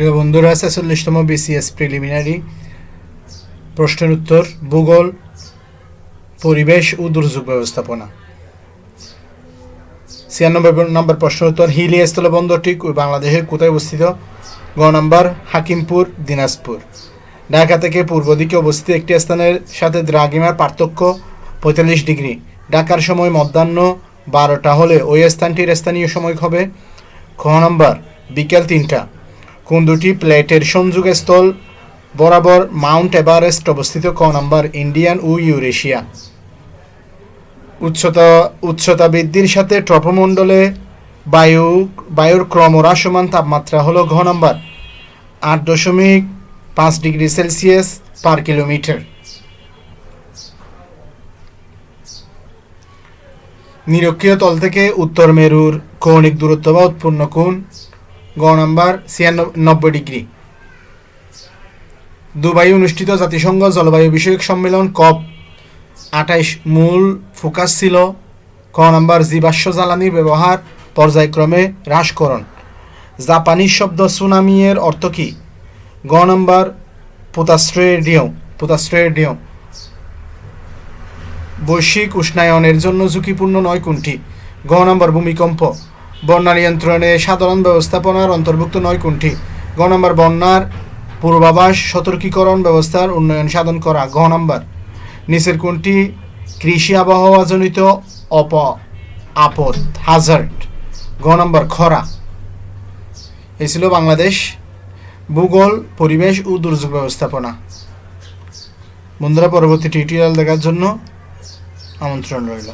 প্রিয় বন্ধুরা, ছেচল্লিশতম BCS preliminary প্রশ্নের উত্তর, ভূগোল, পরিবেশ ও দুর্যোগ ব্যবস্থাপনা। ছিয়ানব্বই নম্বর প্রশ্ন উত্তর হিলি স্থলবন্দরটি বাংলাদেশের কোথায় অবস্থিত? গ নম্বর, হাকিমপুর, দিনাজপুর। ঢাকা থেকে পূর্ব দিকে অবস্থিত একটি স্থানের সাথে দ্রাঘিমার পার্থক্য পঁয়তাল্লিশ ডিগ্রি। ঢাকার সময় মধ্যাহ্ন বারোটা হলে ওই স্থানটির স্থানীয় সময় হবে খ নম্বর, বিকেল তিনটা। কোন দুটি প্লেটের সংযোগস্থল বরাবর মাউন্ট এভারেস্ট অবস্থিত ক নম্বর ইন্ডিয়ান ও ইউরেশিয়া। উচ্চতা উচ্চতা বৃদ্ধির সাথে ট্রপমণ্ডলে বায়ু, বায়ুর ক্রমহ্রাসমান তাপমাত্রা হলো ঘ নম্বর, আট দশমিক পাঁচ ডিগ্রি সেলসিয়াস পার কিলোমিটার। নিরক্ষীয় তল থেকে উত্তর মেরুর কৌণিক দূরত্ব বা উৎপন্ন কোণ গ নম্বর ছিয়ানব্বই ডিগ্রি। দুবাই অনুষ্ঠিত জাতিসংঘ জলবায়ু বিষয়ক সম্মেলন কপ আঠাইশ মূল ফোকাস ছিল। ক নম্বর, জীবাশ্ম জ্বালানির ব্যবহার পর্যায়ক্রমে হ্রাসকরণ। জাপানিজ শব্দ সুনামি এর অর্থ কী? গ নম্বর পোতাস্ট্রেডিয়ম পোতাস্ট্রেডিয়ম বৈশ্বিক উষ্ণায়নের জন্য ঝুঁকিপূর্ণ নয় কোনটি? গ নম্বর, ভূমিকম্প। বন্যা নিয়ন্ত্রণে সাধারণ ব্যবস্থাপনার অন্তর্ভুক্ত নয় কোনটি? গ নম্বর, বন্যার পূর্বাভাস সতর্কীকরণ ব্যবস্থার উন্নয়ন সাধন করা। গ নম্বর, নিচের কোনটি? কৃষি আবহাওয়াজনিত অপ, আপদ হাজার্ড গ নম্বর, খরা। এই ছিল বাংলাদেশ, ভূগোল, পরিবেশ ও দুর্যোগ ব্যবস্থাপনা। বন্ধুরা, পরবর্তী টিউটোরিয়াল দেখার জন্য আমন্ত্রণ রইল।